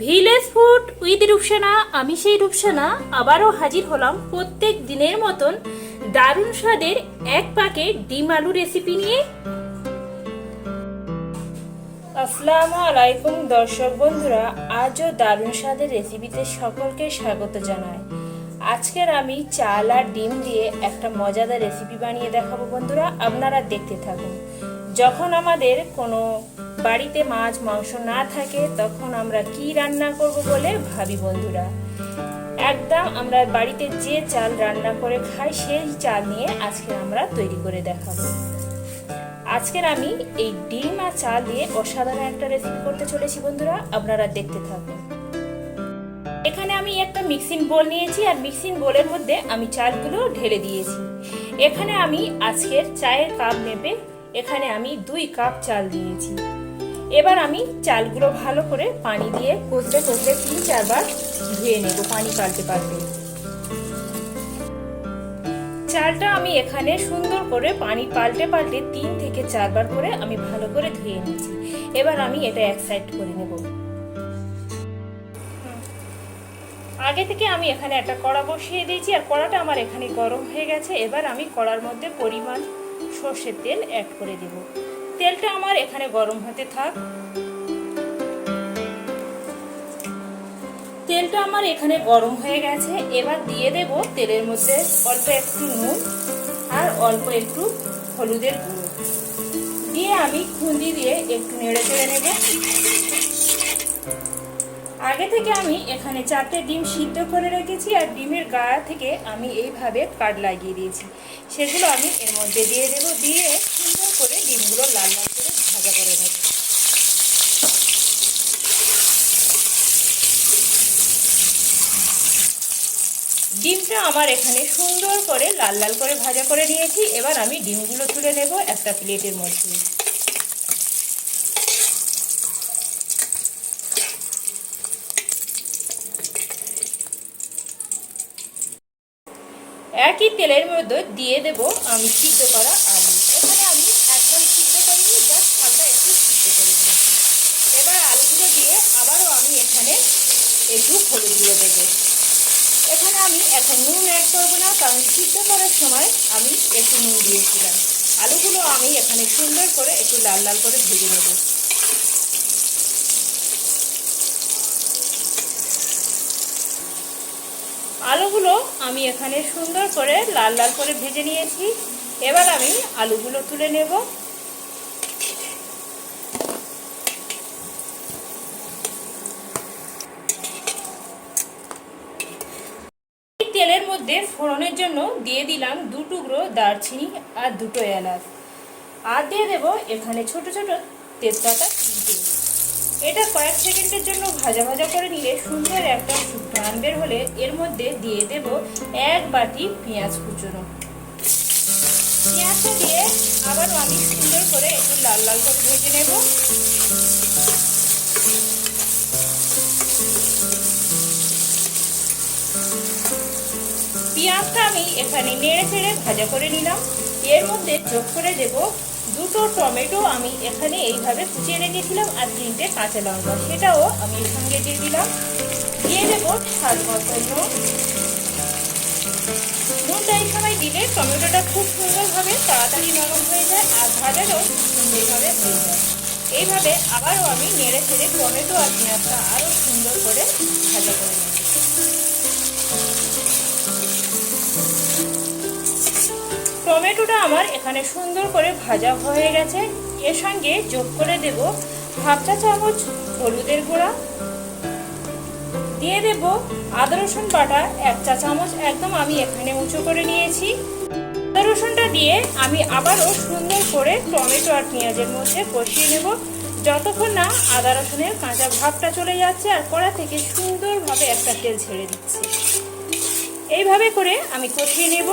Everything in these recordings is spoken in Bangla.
ভিলেজ ফুড উইথ রূপসানা, আমি সেই রূপসানা, আবারও হাজির হলাম প্রত্যেক দিনের মতন দারুণ স্বাদের এক পাকে ডিম আলু রেসিপি নিয়ে। আসসালামু আলাইকুম দর্শক বন্ধুরা, আজও দারুণ স্বাদের রেসিপিতে সকলকে স্বাগত জানাই। আজকের আমি চাল আর ডিম দিয়ে একটা মজাদার রেসিপি বানিয়ে দেখাবো বন্ধুরা, আপনারা দেখতে থাকুন। যখন আমাদের কোনো বাড়িতে মাছ, মাংস না থাকে, তখন আমরা কি রান্না করব বলে ভাবি বন্ধুরা। একদম আমরা বাড়িতে যে চাল রান্না করে খাই, সেই চাল নিয়ে আজকে আমরা তৈরি করে দেখাবো। আজকের আমি এই ডিম আর চাল দিয়ে অসাধারণ একটা রেসিপি করতে চলেছি বন্ধুরা, আপনারা দেখতে থাকুন। এখানে আমি একটা মিক্সিং বোল নিয়েছি, আর মিক্সিং বোলের মধ্যে আমি চালগুলো ঢেলে দিয়েছি। এখানে আমি আজকের চায়ের কাপ নেবে, এখানে আমি দুই কাপ চাল দিয়েছি। এবার আমি চালগুলো ভালো করে পানি দিয়ে কষলে কষলে তিন চারবার ধুয়ে নেব, পানি পাল্টে পাল্টে চালটা আমি এখানে সুন্দর করে পানি পাল্টে পাল্টে তিন থেকে চারবার করে আমি ভালো করে ধুয়ে নিয়েছি। এবার আমি এটা এক সাইড করে নেব। আগে থেকে আমি এখানে একটা কড়া বসিয়ে দিয়েছি আর কড়াটা আমার এখানে গরম হয়ে গেছে। এবার আমি কড়ার মধ্যে পরিমাণ সর্ষের তেল অ্যাড করে দেব। তেলটা আমার এখানে গরম হতে থাক। তেলটা আমার এখানে গরম হয়ে গেছে। এবার দিয়ে দেব তেলের মধ্যে অল্প একটু নুন আর অল্প একটু হলুদের গুঁড়ো। দিয়ে আমি খুন্দি দিয়ে একটু নেড়ে চেড়ে নেব। আগে থেকে আমি এখানে চারটে ডিম সিদ্ধ করে রেখেছি আর ডিমের গায়ে থেকে আমি এইভাবে কাট লাগিয়ে দিয়েছি। সেগুলো আমি এর মধ্যে দিয়ে দেব। দিয়ে ডিমগুলো লাল লাল করে ভাজা করে নেব। ডিমটা আমার এখানে সুন্দর করে লাল লাল করে ভাজা করে নিয়েছি। এবার আমি ডিমগুলো তুলে নেব একটা প্লেটের মধ্যে। একই তেলের মধ্যে দিয়ে দেব আমি সিদ্ধ করা আলু এখানে আমি একদম সিদ্ধ করিনি জাস্ট হালকা একটু সিদ্ধ করে দিয়েছি এবার আলুগুলো দিয়ে আবারও আমি এখানে একটু হলুদ গুঁড়ো দেবো এখানে আমি এখন নুন অ্যাড করব না, কারণ সিদ্ধ করার সময় আমি একটু নুন দিয়েছিলাম। আলুগুলো আমি এখানে সুন্দর করে একটু লাল লাল করে ভেজে নেব। আলুগুলো আমি এখানে সুন্দর করে লাল লাল করে ভেজে নিয়েছি। এবার আমি আলুগুলো তুলে নেব তেলের মধ্যে ফোড়নের জন্য দিয়ে দিলাম দু টুকরো দারচিনি আর দুটো এলাচ। আর দিয়ে দেবো এখানে ছোট ছোট তেজপাতা তিনটে। এটা কয়েক সেকেন্ডের জন্য ভাজা ভাজা করে নিলে সুন্দর একটা ঘ্রাণ বের হলে এর মধ্যে দিয়ে দেব এক বাটি পেঁয়াজ কুচোনো। পেঁয়াজটা দিয়ে আবারও আমি সুন্দর করে একটু লাল লাল করে ভেজে নেব। পেঁয়াজটা আমি এখানে নেড়ে চেড়ে ভাজা করে নিলাম। এর মধ্যে যোগ করে দেব দুটো টমেটো আমি এখানে এইভাবে কুচিয়ে রেখেছিলাম আর তিনটে কাঁচা লঙ্কা। সেটাও আমি এর সঙ্গে দিয়ে দিলাম। দিয়ে দেবো স্বাদ মতো নুন। নুনটা এই সময় দিলে টমেটোটা খুব সুন্দরভাবে তাড়াতাড়ি নরম হয়ে যায় আর ভাজাটাও সুন্দরভাবে হয়ে যায়। এইভাবে আবারও আমি নেড়ে ছেড়ে টমেটো আর পেঁয়াজটা আরও সুন্দর করে ভাজা করে নেব। টমেটোটা আমার এখানে সুন্দর করে ভাজা হয়ে গেছে। এর সঙ্গে যোগ করে দেব হাফ চা চামচ হলুদের গুঁড়া। দিয়ে দেব আদা রসুন বাটা, এক চা চামচ একদম আমি এখানে উঁচু করে নিয়েছি। আদা রসুনটা দিয়ে আমি আবারও সুন্দর করে টমেটো আর পেঁয়াজের মধ্যে কষিয়ে নেব। যতক্ষণ না আদা রসুনের কাঁচা ভাবটা চলে যাচ্ছে আর কড়া থেকে সুন্দরভাবে একটা তেল ছেড়ে দিচ্ছে। এইভাবে করে আমি কষিয়ে নেব।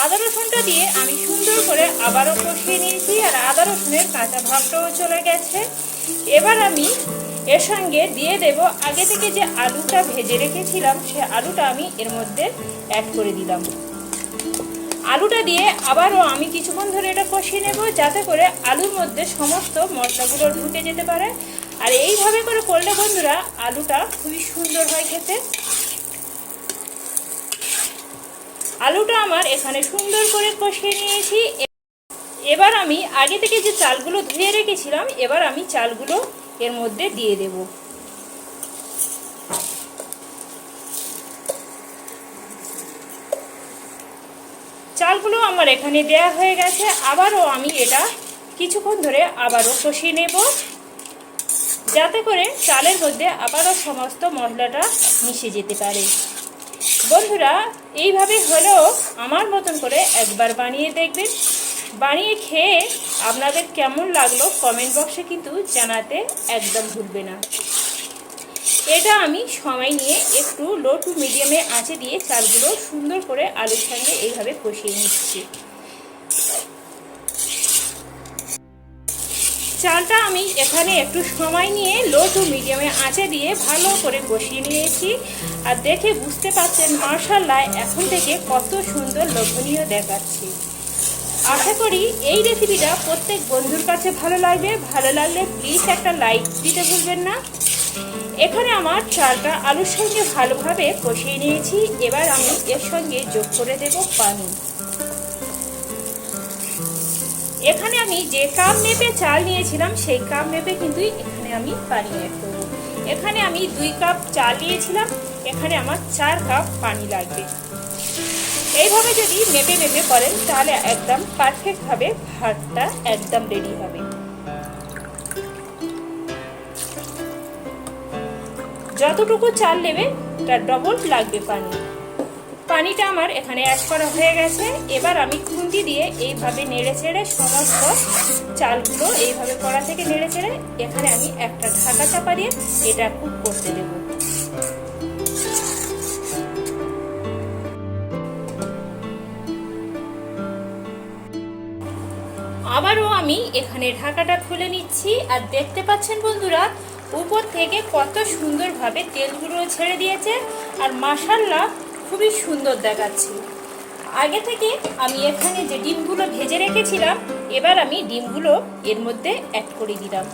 আদা রসুনটা দিয়ে আমি সুন্দর করে আবারও কষিয়ে নিয়েছি আর আদা রসুনের কাঁচা ভাবটাও চলে গেছে। এবার আমি এর সঙ্গে দিয়ে দেব আগে থেকে যে আলুটা ভেজে রেখেছিলাম, সে আলুটা আমি এর মধ্যে অ্যাড করে দিলাম। আলুটা দিয়ে আবারও আমি কিছুক্ষণ ধরে এটা কষিয়ে নেব যাতে করে আলুর মধ্যে সমস্ত মশলাগুলো ঢুকে যেতে পারে। আর এইভাবে করে করলে বন্ধুরা, আলুটা খুবই সুন্দর হয় খেতে। আলুটা আমার এখানে সুন্দর করে কষিয়ে নিয়েছি। এবার আমি আগে থেকে যে চালগুলো ধুয়ে রেখেছিলাম, এবার আমি চালগুলো এর মধ্যে দিয়ে দেব। চালগুলো আমার এখানে দেয়া হয়ে গেছে। আবারও আমি এটা কিছুক্ষণ ধরে আবারও কষিয়ে নেব। যাতে করে চালের মধ্যে আবারও সমস্ত মশলাটা মিশে যেতে পারে। বন্ধুরা, এইভাবে হলো আমার মতন করে একবার বানিয়ে দেখবেন। বানিয়ে খেয়ে আপনাদের কেমন লাগল কমেন্ট বক্সে কিন্তু জানাতে একদম ভুলবে না। এটা আমি সময় নিয়ে একটু লো টু মিডিয়ামে আঁচে দিয়ে চালগুলো সুন্দর করে আলুর সঙ্গে এইভাবে কষিয়ে নিচ্ছি। চালটা আমি এখানে একটু সময় নিয়ে লো টু মিডিয়ামে আঁচে দিয়ে ভালো করে কষিয়ে নিয়েছি। আর দেখে বুঝতে পারছেন মার্শাল্লাহ এখন থেকে কত সুন্দর লোভনীয় দেখাচ্ছে। আশা করি এই রেসিপিটা প্রত্যেক বন্ধুর কাছে ভালো লাগবে। ভালো লাগলে প্লিজ একটা লাইক দিতে ভুলবেন না। এখানে আমার চালটা আলুর সঙ্গে ভালোভাবে কষিয়ে নিয়েছি। এবার আমি এর সঙ্গে যোগ করে দেব পানি। এখানে আমি যে কাপ মেপে চাল নিয়েছিলাম, সেই কাপ মেপে কিন্তু এখানে আমি পানি অ্যাড করব। এখানে আমি দুই কাপ চাল নিয়েছিলাম, এখানে আমার চার কাপ পানি লাগবে। এইভাবে যদি মেপে মেপে করেন, তাহলে একদম পারফেক্টভাবে ভাতটা একদম রেডি হবে। যতটুকু চাল নেবে, তার ডবল লাগবে পানি। পানিটা আমার এখানে অ্যাড করা হয়ে গেছে। এবার আমি খুন্তি দিয়ে এইভাবে নেড়ে ছেড়ে সমস্ত চালগুলো এইভাবে কড়া থেকে নেড়ে ছেড়ে এখানে আমি একটা ঢাকা চাপা দিয়ে এটা কুক করতে দেব। আবারও আমি এখানে ঢাকাটা খুলে নিচ্ছি আর দেখতে পাচ্ছেন বন্ধুরা, উপর থেকে কত সুন্দরভাবে তেলগুলো ছেড়ে দিয়েছে। আর মাসাল্লা খুবই সুন্দর দেখাচ্ছে। আগে থেকে আমি এখানে যে ডিমগুলো ভেজে রেখেছিলাম, এবার আমি ডিমগুলো এর মধ্যে অ্যাড করে দিলাম।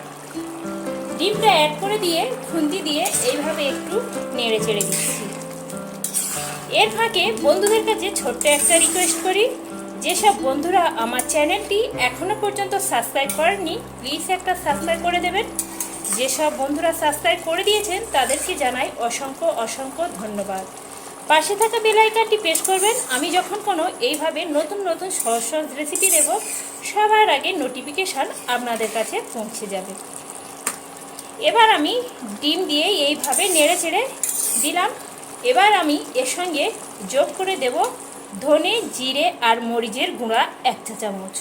ডিমটা অ্যাড করে দিয়ে, খুন্তি দিয়ে এইভাবে একটু নেড়ে চেড়ে দিচ্ছি। এর ফাঁকে বন্ধুদের কাছে ছোট্ট একটা রিকোয়েস্ট করি। যেসব বন্ধুরা আমার চ্যানেলটি এখনও পর্যন্ত সাবস্ক্রাইব করেননি প্লিজ একটা সাবস্ক্রাইব করে দেবেন। যেসব বন্ধুরা সাবস্ক্রাইব করে দিয়েছেন, তাদেরকে জানাই অসংখ্য অসংখ্য ধন্যবাদ। পাশে থাকা বেলাইকানটি প্রেস করবেন। আমি যখন কোনো এইভাবে নতুন নতুন সহজ সহজ রেসিপি দেব সবার আগে নোটিফিকেশান আপনাদের কাছে পৌঁছে যাবে। এবার আমি ডিম দিয়ে এইভাবে নেড়ে চেড়ে দিলাম। এবার আমি এর সঙ্গে যোগ করে দেব ধনে, জিরে আর মরিচের গুঁড়া এক চা চামচ।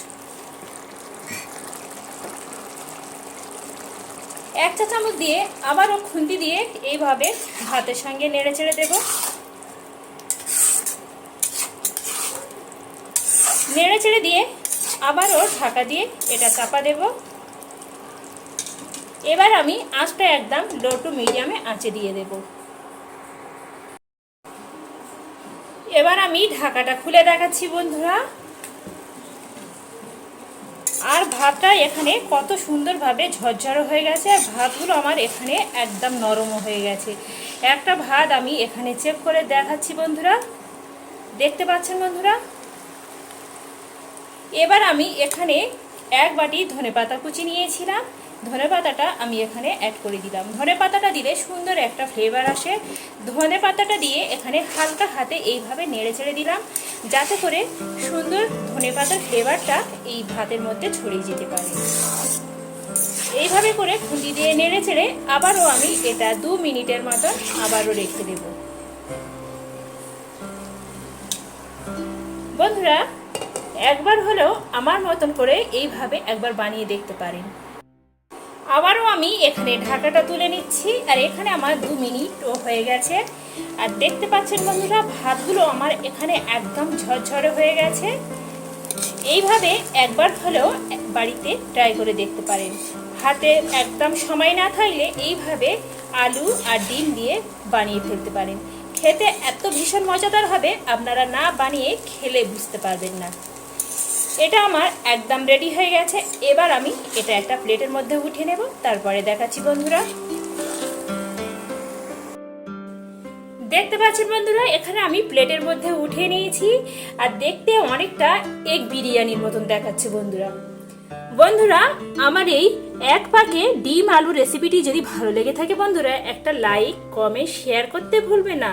এক চা চামচ দিয়ে আবারও খুন্তি দিয়ে এইভাবে ভাতের সঙ্গে নেড়ে চেড়ে দেব। নেড়ে চেড়ে দিয়ে আবারও ঢাকা দিয়ে এটা চাপা দেব। এবার আমি আঁচটা একদম লো টু মিডিয়ামে আঁচে দিয়ে দেব। এবার আমি ঢাকাটা খুলে দেখাচ্ছি বন্ধুরা। আর ভাতটা এখানে কত সুন্দরভাবে ঝরঝরো হয়ে গেছে, আর ভাতগুলো আমার এখানে একদম নরমও হয়ে গেছে। একটা ভাত আমি এখানে চেক করে দেখাচ্ছি বন্ধুরা। দেখতে পাচ্ছেন বন্ধুরা? এবার আমি এখানে এক বাটি ধনে পাতা কুচি নিয়েছিলাম। ধনে পাতাটা আমি এখানে অ্যাড করে দিলাম। ধনে পাতাটা দিলে সুন্দর একটা ফ্লেভার আসে। ধনে পাতাটা দিয়ে এখানে হালকা হাতে এইভাবে নেড়ে ছেড়ে দিলাম, যাতে করে সুন্দর ধনে পাতার ফ্লেভারটা এই ভাতের মধ্যে ছড়িয়ে যেতে পারে। এইভাবে করে খুঁটি দিয়ে নেড়ে ছেড়ে আবারও আমি এটা দু মিনিটের মতন আবারও রেখে দেব। বন্ধুরা একবার হলেও আমার মতন করে এইভাবে একবার বানিয়ে দেখতে পারেন। আবারও আমি এখানে ঢাকাটা তুলে নিচ্ছি, আর এখানে আমার দু মিনিটও হয়ে গেছে। আর দেখতে পাচ্ছেন বন্ধুরা, ভাতগুলো আমার এখানে একদম ঝরঝরে হয়ে গেছে। এইভাবে একবার হলেও বাড়িতে ট্রাই করে দেখতে পারেন। হাতে একদম সময় না থাকলে এইভাবে আলু আর ডিম দিয়ে বানিয়ে ফেলতে পারেন। খেতে এত ভীষণ মজাদার হবে, আপনারা না বানিয়ে খেলে বুঝতে পারবেন না। এটা আমার একদম রেডি হয়ে গেছে। এবার আমি এটা একটা প্লেটের মধ্যে উঠিয়ে নেব, তারপরে দেখাচ্ছি বন্ধুরা। দেখতে পাচ্ছেন বন্ধুরা, এখানে আমি প্লেটের মধ্যে উঠে নিয়েছি, আর দেখতে অনেকটা এগ বিরিয়ানির মতন দেখাচ্ছে বন্ধুরা। বন্ধুরা, আমার এই এক পাকে ডিম আলু রেসিপিটি যদি ভালো লেগে থাকে বন্ধুরা, একটা লাইক কমেন্ট শেয়ার করতে ভুলবে না।